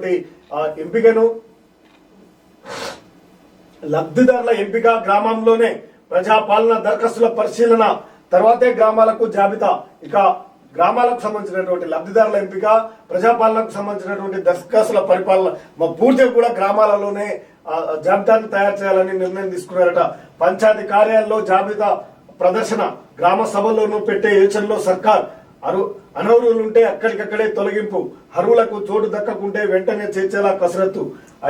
సంబంధించినటువంటి ఎంపికను లబ్ధిదారుల ఎంపిక గ్రామంలోనే ప్రజాపాలన దరఖాస్తుల పరిశీలన తర్వాతే గ్రామాలకు జాబితా. ఇక గ్రామాలకు సంబంధించినటువంటి లబ్ధిదారుల ఎంపిక ప్రజాపాలనకు సంబంధించినటువంటి దరఖాస్తుల పరిపాలన మా పూర్తిగా కూడా గ్రామాలలోనే జాబితాను తయారు చేయాలని నిర్ణయం తీసుకున్నారట. పంచాయతీ కార్యాలయంలో జాబితా ప్రదర్శన గ్రామ సభల్లోనూ పెట్టే యోచనలో సర్కార్ అరు అనర్హులుంటే అక్కడికక్కడే తొలగింపు. అర్హులకు చోటు దక్కకుంటే వెంటనే చేర్చేలా కసరత్తు.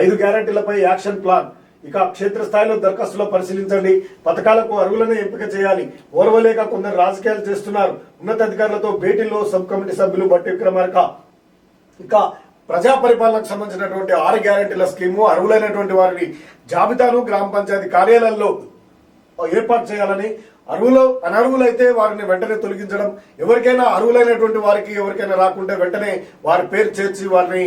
ఐదు గ్యారంటీలపై యాక్షన్ ప్లాన్. ఇక క్షేత్రస్థాయిలో దరఖాస్తులో పరిశీలించండి. పథకాలకు అర్హులను ఎంపిక చేయాలి. ఓర్వలేక కొందరు రాజకీయాలు చేస్తున్నారు. ఉన్నతాధికారులతో భేటీలో సబ్ కమిటీ సభ్యులు బట్టి విక్రమార్క. ఇక ప్రజా పరిపాలనకు సంబంధించినటువంటి ఆరు గ్యారంటీల స్కీము అర్హులైనటువంటి వారిని జాబితాను గ్రామ పంచాయతీ కార్యాలయాల్లో ఏర్పాటు చేయాలని అరువులో అనర్హులైతే వారిని వెంటనే తొలగించడం ఎవరికైనా అరువులైనటువంటి వారికి ఎవరికైనా రాకుంటే వెంటనే వారి పేరు చేర్చి వారిని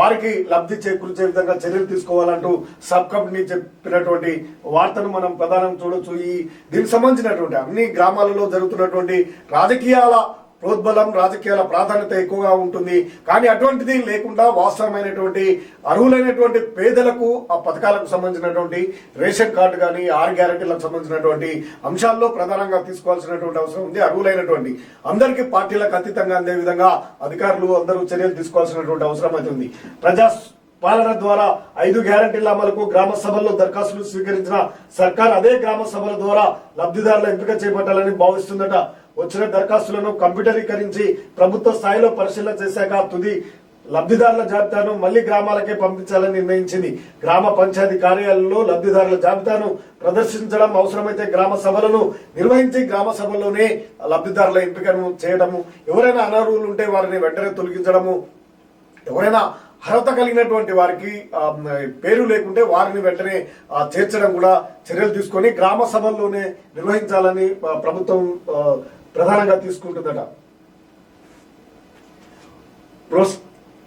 వారికి లబ్ధి చేకూర్చే విధంగా చర్యలు తీసుకోవాలంటూ సబ్ కమిటీ చెప్పినటువంటి వార్తను మనం ప్రధానం చూడొచ్చు. ఈ దీనికి సంబంధించినటువంటి అన్ని గ్రామాలలో జరుగుతున్నటువంటి రాజకీయాల ప్రోద్బలం రాజకీయాల ప్రాధాన్యత ఎక్కువగా ఉంటుంది. కానీ అటువంటిది లేకుండా వాస్తవమైనటువంటి అర్హులైనటువంటి పేదలకు ఆ పథకాలకు సంబంధించినటువంటి రేషన్ కార్డు కానీ ఆరు గ్యారెంటీలకు సంబంధించినటువంటి అంశాల్లో ప్రధానంగా తీసుకోవాల్సినటువంటి అవసరం ఉంది. అర్హులైనటువంటి అందరికీ పార్టీలకు అతీతంగా అందే విధంగా అధికారులు అందరూ చర్యలు తీసుకోవాల్సినటువంటి అవసరం అవుతుంది ప్రజా పాలన ద్వారా ఐదు గ్యారంటీల అమలుకు గ్రామ సభల్లో దరఖాస్తులు స్వీకరించిన సర్కార్ అదే గ్రామ సభల ద్వారా లబ్ధిదారుల ఎంపిక చేపట్టాలని భావిస్తుందట. వచ్చిన దరఖాస్తులను కంప్యూటరీకరించి ప్రభుత్వ స్థాయిలో పరిశీలన చేశాక తుది లబ్ధిదారుల జాబితాను మళ్ళీ గ్రామాలకే పంపించాలని నిర్ణయించింది. గ్రామ పంచాయతీ కార్యాలయంలో లబ్ధిదారుల జాబితాను ప్రదర్శించడం అవసరమైతే గ్రామ సభలను నిర్వహించి గ్రామ సభల్లోనే లబ్ధిదారుల ఎంపికను చేయడము ఎవరైనా అనర్హులు ఉంటే వారిని వెంటనే తొలగించడము ఎవరైనా అర్హత కలిగినటువంటి వారికి పేరు లేకుంటే వారిని వెంటనే చేర్చడం కూడా చర్యలు తీసుకొని గ్రామ సభల్లోనే నిర్వహించాలని ప్రభుత్వం ప్రధానంగా తీసుకుంటుందట.